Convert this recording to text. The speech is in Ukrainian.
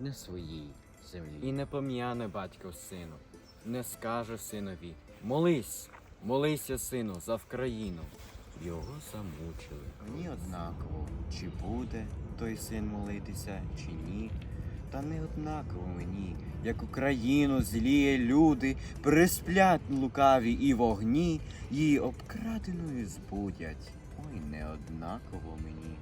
не своїй землі. І не пом'яне батько сину, не скаже синові Молись, молися, сину, за Вкраїну. Його замучили. Мені однаково, чи буде той син молитися, чи ні. Та не однаково мені, як Україну зліє люди, присплять лукаві і вогні, її обкраденою збудять. Ой, не однаково мені.